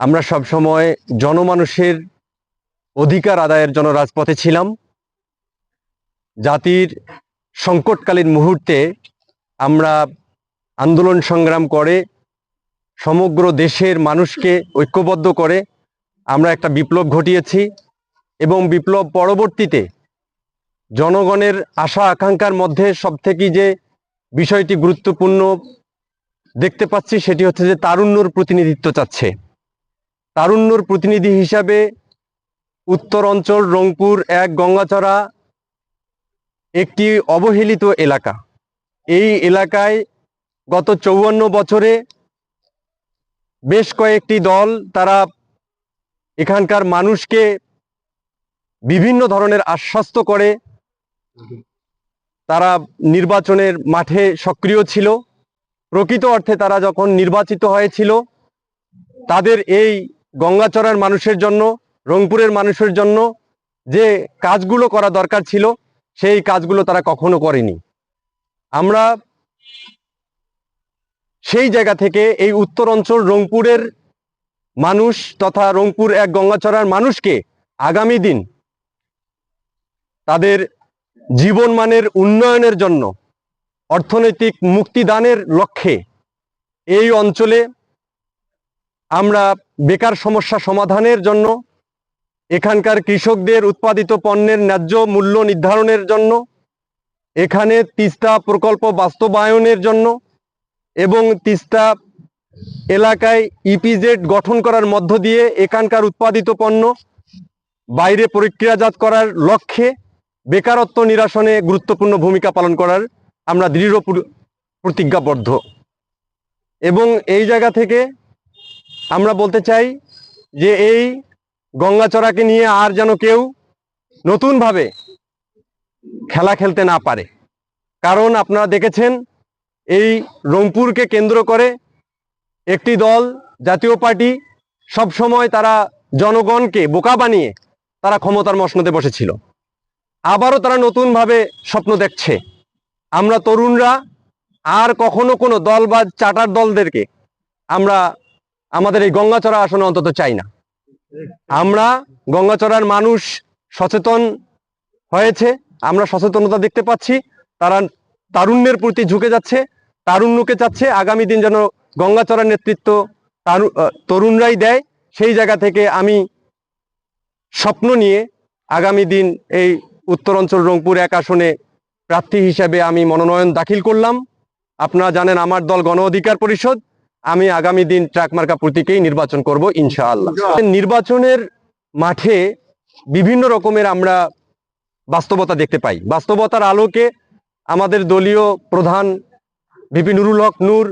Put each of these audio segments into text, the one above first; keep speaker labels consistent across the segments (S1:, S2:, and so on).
S1: আমরা সব সময় জনমানুষের অধিকার আদায়ের জন্য রাজপথে ছিলাম। জাতির সংকটকালীন মুহূর্তে আমরা আন্দোলন সংগ্রাম করে, সমগ্র দেশের মানুষকে ঐক্যবদ্ধ করে আমরা একটা বিপ্লব ঘটিয়েছি এবং বিপ্লব পরবর্তীতে জনগণের আশা আকাঙ্ক্ষার মধ্যে সবথেকে যে বিষয়টি গুরুত্বপূর্ণ দেখতে পাচ্ছি সেটি হচ্ছে যে তারুণ্যর প্রতিনিধিত্ব চাচ্ছে। তারুণ্যর প্রতিনিধি হিসাবে উত্তর অঞ্চল রংপুর এক গঙ্গাচড়া একটি অবহেলিত এলাকা। এই এলাকায় গত চৌয়ান্ন বছরে বেশ কয়েকটি দল তারা এখানকার মানুষকে বিভিন্ন ধরনের আশ্বস্ত করে। তারা নির্বাচনের মাঠে সক্রিয় ছিল। প্রকৃত অর্থে তারা যখন নির্বাচিত হয়েছিল, তাদের এই গঙ্গাচড়ার মানুষের জন্য, রংপুরের মানুষের জন্য যে কাজগুলো করা দরকার ছিল, সেই কাজগুলো তারা কখনো করেনি। আমরা সেই জায়গা থেকে এই উত্তর অঞ্চল রংপুরের মানুষ তথা রংপুর এক গঙ্গাচড়ার মানুষকে আগামী দিন তাদের জীবনমানের উন্নয়নের জন্য অর্থনৈতিক মুক্তিদানের লক্ষ্যে এই অঞ্চলে আমরা বেকার সমস্যা সমাধানের জন্য, এখানকার কৃষকদের উৎপাদিত পণ্যের ন্যায্য মূল্য নির্ধারণের জন্য, এখানে তিস্তা প্রকল্প বাস্তবায়নের জন্য এবং তিস্তা এলাকায় ইপিজেড গঠন করার মধ্য দিয়ে এখানকার উৎপাদিত পণ্য বাইরে প্রক্রিয়াজাত করার লক্ষ্যে বেকারত্ব নিরাসনে গুরুত্বপূর্ণ ভূমিকা পালন করার আমরা দৃঢ় প্রতিজ্ঞাবদ্ধ। এবং এই জায়গা থেকে আমরা বলতে চাই যে এই গঙ্গাচড়াকে নিয়ে আর যেন কেউ নতুনভাবে খেলা খেলতে না পারে। কারণ আপনারা দেখেছেন, এই রংপুরকে কেন্দ্র করে একটি দল, জাতীয় পার্টি, সব সময় তারা জনগণকে বোকা বানিয়ে তারা ক্ষমতার মসনদে বসেছিল। আবারও তারা নতুনভাবে স্বপ্ন দেখছে। আমরা তরুণরা, আর কখনো কোনো দল বা চাটার দলদেরকে আমরা আমাদের এই গঙ্গাচড়া আসনে অন্তত চাই না। আমরা গঙ্গাচড়ার মানুষ সচেতন হয়েছে, আমরা সচেতনতা দেখতে পাচ্ছি, তারা তারুণ্যের প্রতি ঝুঁকে যাচ্ছে, তারুণ্যকে চাচ্ছে, আগামী দিন যেন গঙ্গাচড়ার নেতৃত্ব তারু- তরুণরাই দেয়, সেই জায়গা থেকে আমি স্বপ্ন নিয়ে আগামী দিন এই উত্তরাঞ্চল রংপুর এক আসনে প্রার্থী হিসেবে আমি মনোনয়ন দাখিল করলাম। আপনারা জানেন আমার দল গণ অধিকার পরিষদ। আমি আগামী দিন ট্রাক মার্কা প্রতীকেই নির্বাচন করব ইনশাআল্লাহ। নির্বাচনের মাঠে বিভিন্ন রকমের আমরা বাস্তবতা দেখতে পাই। বাস্তবতার আলোকে আমাদের দলীয় প্রধান ভিপি নুরুল হক নূর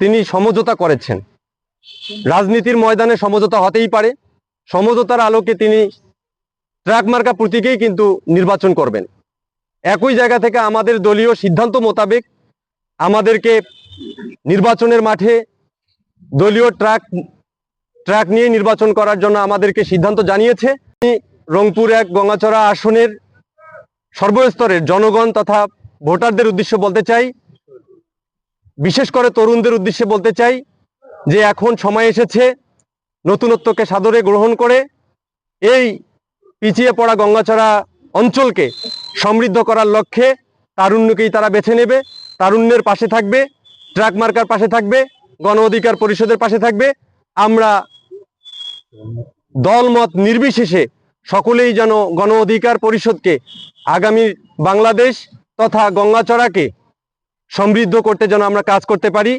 S1: তিনি সমঝোতা করেছেন। রাজনীতির ময়দানে সমঝোতা হতেই পারে। সমঝোতার আলোকে তিনি ট্রাক মার্কা প্রতীকেই কিন্তু নির্বাচন করবেন। একই জায়গা থেকে আমাদের দলীয় সিদ্ধান্ত মোতাবেক আমাদেরকে নির্বাচনের মাঠে দলীয় ট্রাক ট্র্যাক নিয়ে নির্বাচন করার জন্য আমাদেরকে সিদ্ধান্ত জানিয়েছে। রংপুর এক গঙ্গাচড়া আসনের সর্বস্তরের জনগণ তথা ভোটারদের উদ্দেশ্যে বলতে চাই, বিশেষ করে তরুণদের উদ্দেশ্যে বলতে চাই যে এখন সময় এসেছে নতুনত্বকে সাদরে গ্রহণ করে এই পিছিয়ে পড়া গঙ্গাচড়া অঞ্চলকে সমৃদ্ধ করার লক্ষ্যে তারুণ্যকেই তারা বেছে নেবে, তারুণ্যের পাশে থাকবে, ট্রাক মার্কার পাশে থাকবে গণ অধিকার পরিষদের পাশে থাকবে। আমরা দলমত নির্বিশেষে সকলেই যেন গণ অধিকার পরিষদকে, আগামী বাংলাদেশ তথা গঙ্গাচড়াকে সমৃদ্ধ করতে যেন আমরা কাজ করতে পারি।